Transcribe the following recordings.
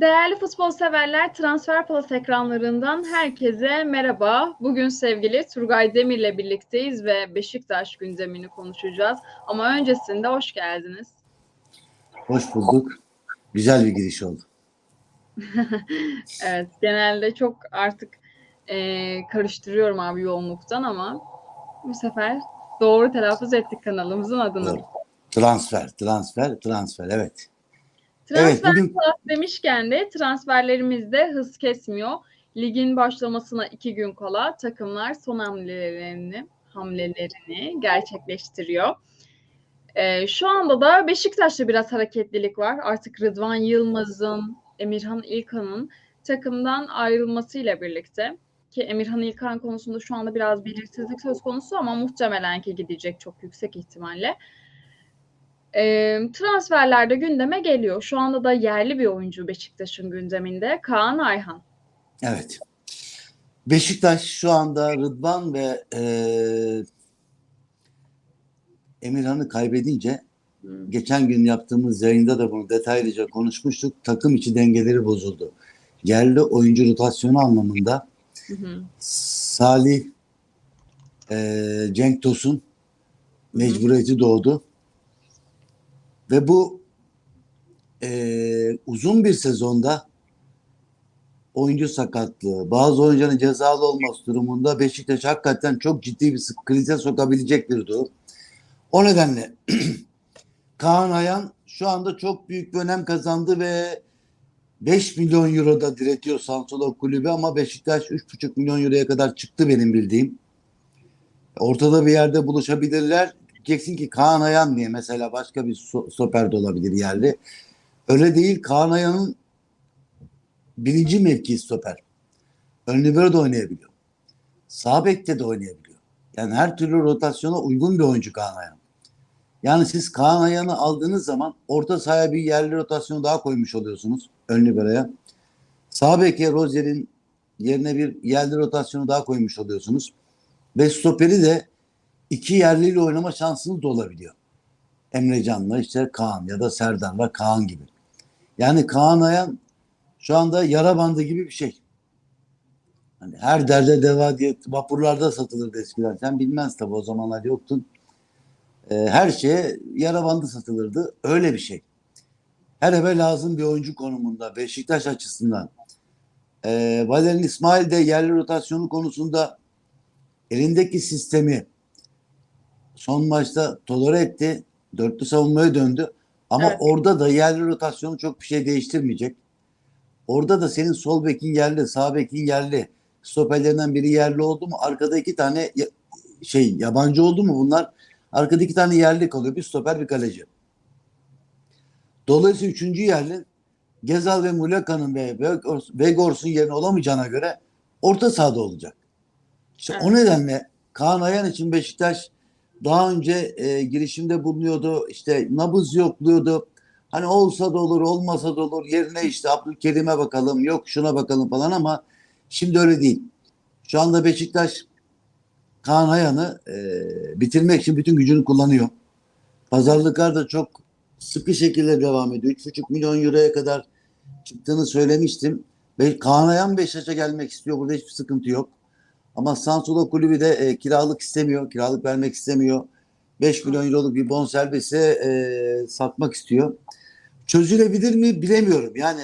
Değerli futbol severler, Transfer Plus ekranlarından herkese merhaba. Bugün sevgili Turgay Demir'le birlikteyiz ve Beşiktaş gündemini konuşacağız. Ama öncesinde hoş geldiniz. Hoş bulduk. Güzel bir giriş oldu. Evet, genelde çok artık e, karıştırıyorum abi yoğunluktan ama bu sefer doğru telaffuz ettik kanalımızın adını. Transfer, transfer, transfer. Evet. Transfer Evet, bugün- demişken de transferlerimizde hız kesmiyor. Ligin başlamasına iki gün kala takımlar son hamlelerini hamlelerini gerçekleştiriyor. Ee, şu anda da Beşiktaş'ta biraz hareketlilik var. Artık Rıdvan Yılmaz'ın, Emirhan İlkan'ın takımdan ayrılmasıyla birlikte ki Emirhan İlkan konusunda şu anda biraz belirsizlik söz konusu ama muhtemelen ki gidecek çok yüksek ihtimalle. Ee, transferlerde gündeme geliyor. Şu anda da yerli bir oyuncu Beşiktaş'ın gündeminde. Kaan Ayhan. Evet. Beşiktaş şu anda Rıdvan ve eee Emirhan'ı kaybedince Hmm. geçen gün yaptığımız yayında da bunu detaylıca konuşmuştuk. Takım içi dengeleri bozuldu. Yerli oyuncu rotasyonu anlamında Hı hı. Salih eee Cenk Tosun mecburiyeti doğdu. Ve bu eee, uzun bir sezonda oyuncu sakatlığı, bazı oyuncuların cezalı olması durumunda Beşiktaş hakikaten çok ciddi bir krize sokabilecek bir durum. O nedenle Kaan Ayan şu anda çok büyük bir önem kazandı ve 5 milyon euroda diretiyor Sansolo kulübü ama Beşiktaş 3,5 milyon euroya kadar çıktı benim bildiğim. Ortada bir yerde buluşabilirler. Diyeceksin ki Kaan Ayan diye mesela başka bir so- stoper de olabilir yerli. Öyle değil. Kaan Ayan'ın birinci mevki stoper. Ön libero da oynayabiliyor. Sağ bekte de oynayabiliyor. Yani her türlü rotasyona uygun bir oyuncu Kaan Ayan. Yani siz Kaan Ayan'ı aldığınız zaman orta sahaya bir yerli rotasyonu daha koymuş oluyorsunuz ön liberoya. Sağ beke Rozier'in yerine bir yerli rotasyonu daha koymuş oluyorsunuz. Ve stoperi de iki yerliyle oynama şansınız da olabiliyor. Emre Can'la işte Kaan ya da Serdar'la Kaan gibi. Yani Kaan Ayan şu anda yara bandı gibi bir şey. Hani her derde deva diye vapurlarda satılırdı eskiden. Sen bilmez tabii o zamanlar yoktun. Ee, her şeye yara bandı satılırdı. Öyle bir şey. Her eve lazım bir oyuncu konumunda Beşiktaş açısından. Ee, Valerian İsmail de yerli rotasyonu konusunda elindeki sistemi son maçta tolere etti. Dörtlü savunmaya döndü. Ama Evet. orada da yerli rotasyonu çok bir şey değiştirmeyecek. Orada da senin sol bekin yerli, sağ bekin yerli, stoperlerinden biri yerli oldu mu? Arkada iki tane şey yabancı oldu mu bunlar? Arkada iki tane yerli kalıyor. Bir stoper bir kaleci. Dolayısıyla üçüncü yerli Gezal ve Muleka'nın ve Vegors- Vegors'un yerine olamayacağına göre orta sahada olacak. İşte o Evet. nedenle Kaan Ayan için Beşiktaş daha önce e, girişimde bulunuyordu. İşte nabız yokluyordu. Hani olsa da olur, olmasa da olur. Yerine işte Abdülkerim'e bakalım, yok şuna bakalım falan ama şimdi öyle değil. Şu anda Beşiktaş Kaan Ayan'ı e, bitirmek için bütün gücünü kullanıyor. Pazarlıklar da çok sıkı şekilde devam ediyor. 3,5 milyon euroya kadar çıktığını söylemiştim. Ve Kaan Ayan Beşiktaş'a gelmek istiyor. Burada hiçbir sıkıntı yok. Ama Sansolo kulübü de e, kiralık istemiyor. Kiralık vermek istemiyor. 5 milyon euroluk bir bonservisi e, satmak istiyor. Çözülebilir mi bilemiyorum. Yani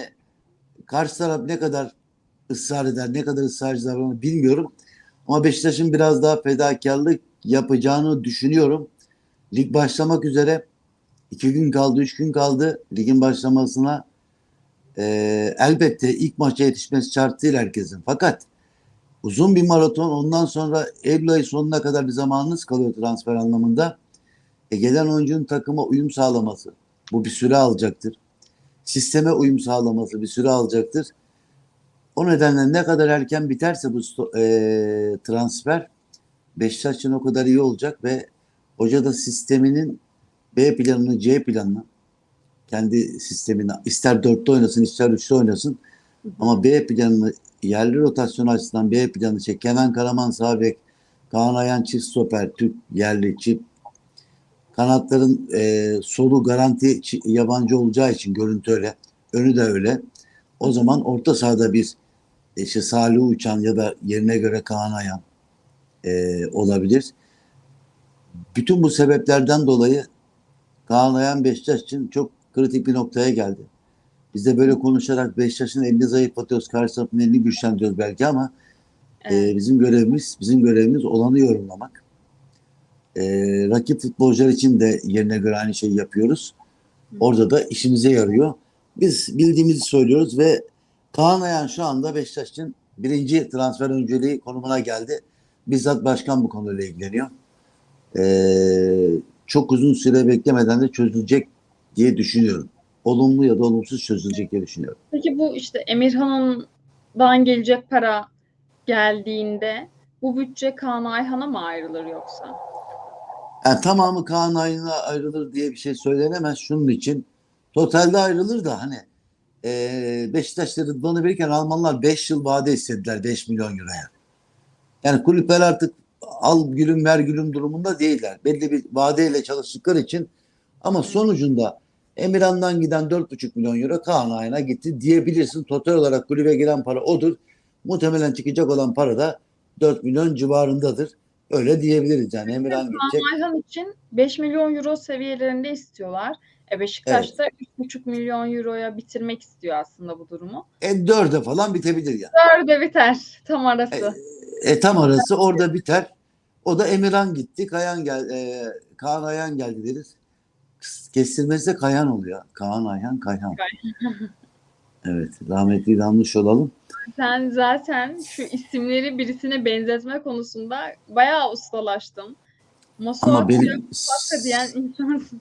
karşı taraf ne kadar ısrar eder, ne kadar ısrarcı davranır bilmiyorum. Ama Beşiktaş'ın biraz daha fedakarlık yapacağını düşünüyorum. Lig başlamak üzere. iki gün kaldı, üç gün kaldı ligin başlamasına. Ee, elbette ilk maça yetişmesi şart değil herkesin. Fakat uzun bir maraton ondan sonra Eylül ayı sonuna kadar bir zamanınız kalıyor transfer anlamında. E, gelen oyuncunun takıma uyum sağlaması. Bu bir süre alacaktır. Sisteme uyum sağlaması bir süre alacaktır. O nedenle ne kadar erken biterse bu e, transfer Beşiktaş için o kadar iyi olacak ve hoca da sisteminin B planını C planını kendi sistemini ister dörtte oynasın ister üçte oynasın ama B planını yerli rotasyon açısından B planı şey Kenan Karaman sağ bek Kaan Ayan çift stoper Türk yerli çift kanatların e, solu garanti yabancı olacağı için görüntü öyle önü de öyle O zaman orta sahada bir işte Salih Uçan ya da yerine göre Kaan Ayan e, olabilir. Bütün bu sebeplerden dolayı Kaan Ayan Beşiktaş için çok kritik bir noktaya geldi. Biz de böyle konuşarak Beşiktaş'ın elini zayıflatıyoruz, karşı tarafın elini güçlendiriyoruz belki ama Evet. e, bizim görevimiz bizim görevimiz olanı yorumlamak. E, rakip futbolcular için de yerine göre aynı şeyi yapıyoruz. Orada da işimize yarıyor. Biz bildiğimizi söylüyoruz ve Kaan Ayan şu anda Beşiktaş'ın birinci transfer önceliği konumuna geldi. Bizzat başkan bu konuyla ilgileniyor. Ee, çok uzun süre beklemeden de çözülecek diye düşünüyorum. Olumlu ya da olumsuz çözülecek diye düşünüyorum. Peki bu işte Emirhan'dan gelecek para geldiğinde bu bütçe Kaan Ayhan'a mı ayrılır yoksa? Yani tamamı Kaan Ayhan'a ayrılır diye bir şey söylenemez. Şunun için totalde ayrılır da hani ee, Beşiktaş'ta Rıdvan'ı verirken Almanlar 5 yıl vade istediler 5 milyon euroya. Yani kulüpler artık al gülüm ver gülüm durumunda değiller. Belli bir vadeyle çalıştıkları için ama sonucunda Emirhan'dan giden 4,5 milyon euro Kaan Ayhan'a gitti diyebilirsin. Total olarak kulübe giren para odur. Muhtemelen çıkacak olan para da 4 milyon civarındadır. Öyle diyebiliriz yani Emirhan gidecek. Kaan Ayhan için 5 milyon euro seviyelerinde istiyorlar. E Beşiktaş da 3,5 milyon euroya bitirmek istiyor aslında bu durumu. E dörde falan bitebilir yani. Dörde biter tam arası. E, tam arası orada biter. O da Emirhan gitti. Kayan gel, e, Kaan Ayhan geldi deriz. Kestirmesi de Kayan oluyor. Kaan Ayhan Kayhan. evet. Rahmetli yanlış olalım. Sen zaten şu isimleri birisine benzetme konusunda bayağı ustalaştın. Ama Mosok benim diyen insansın.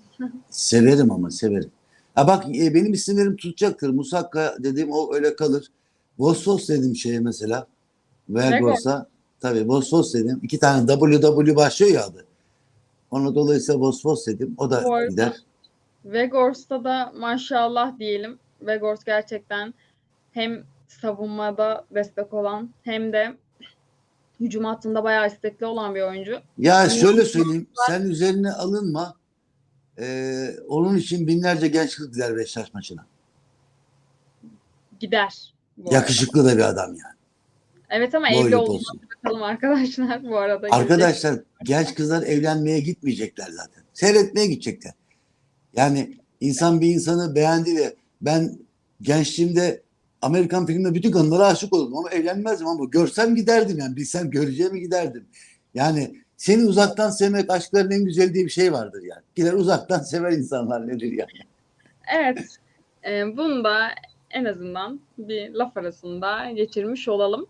severim ama severim. Ha bak e, benim isimlerim tutacaktır. Musakka dediğim o öyle kalır. Vosvos dedim şeye mesela. Vergos'a. Tabii Vosvos dedim. İki tane WW başlıyor ya adı. Ona dolayısıyla Vosvos dedim. O da arada- gider. Vegors'ta da maşallah diyelim. Vegors gerçekten hem savunmada destek olan hem de hücum hattında bayağı istekli olan bir oyuncu. Ya Hani şöyle söyleyeyim, sen üzerine alınma. Ee, onun için binlerce genç kız gider Beşiktaş maçına. Gider. bu arada. Yakışıklı da bir adam yani. Evet ama evli postu. bakalım arkadaşlar bu arada. Arkadaşlar genç kızlar evlenmeye gitmeyecekler zaten. Seyretmeye gidecekler. Yani insan bir insanı beğendi de ben gençliğimde Amerikan filminde bütün kadınlara aşık oldum ama evlenmezdim ama görsem giderdim yani bilsem göreceğimi giderdim. Yani seni uzaktan sevmek aşkların en güzel diye bir şey vardır yani. Gider uzaktan sever insanlar nedir yani. Evet. E, bunu da en azından bir laf arasında geçirmiş olalım.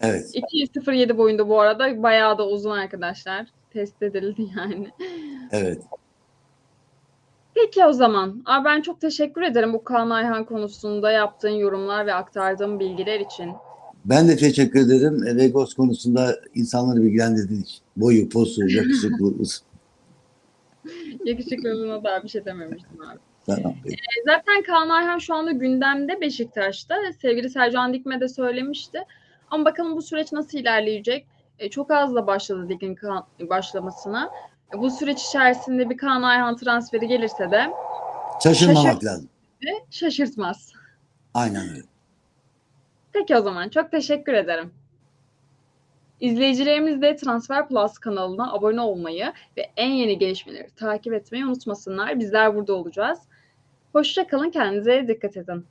Evet. 2.07 boyunda bu arada bayağı da uzun arkadaşlar. Test edildi yani. Evet. Peki o zaman. Aa, ben çok teşekkür ederim bu Kaan Ayhan konusunda yaptığın yorumlar ve aktardığın bilgiler için. Ben de teşekkür ederim. Vegos konusunda insanları bilgilendirdiğin için. Boyu, posu, yakışıklı, uzun. Yakışıklılığına daha bir şey dememiştim abi. Tamam, peki. E, Zaten Kaan Ayhan şu anda gündemde Beşiktaş'ta. Sevgili Sercan Dikme de söylemişti. Ama bakalım bu süreç nasıl ilerleyecek? E, çok az da başladı ligin kan- başlamasına. E, bu süreç içerisinde bir Kaan Ayhan transferi gelirse de Şaşırmamak Şaşır- lazım. şaşırtmaz. Aynen öyle. Peki o zaman çok teşekkür ederim. İzleyicilerimiz de Transfer Plus kanalına abone olmayı ve en yeni gelişmeleri takip etmeyi unutmasınlar. Bizler burada olacağız. Hoşça kalın, kendinize dikkat edin.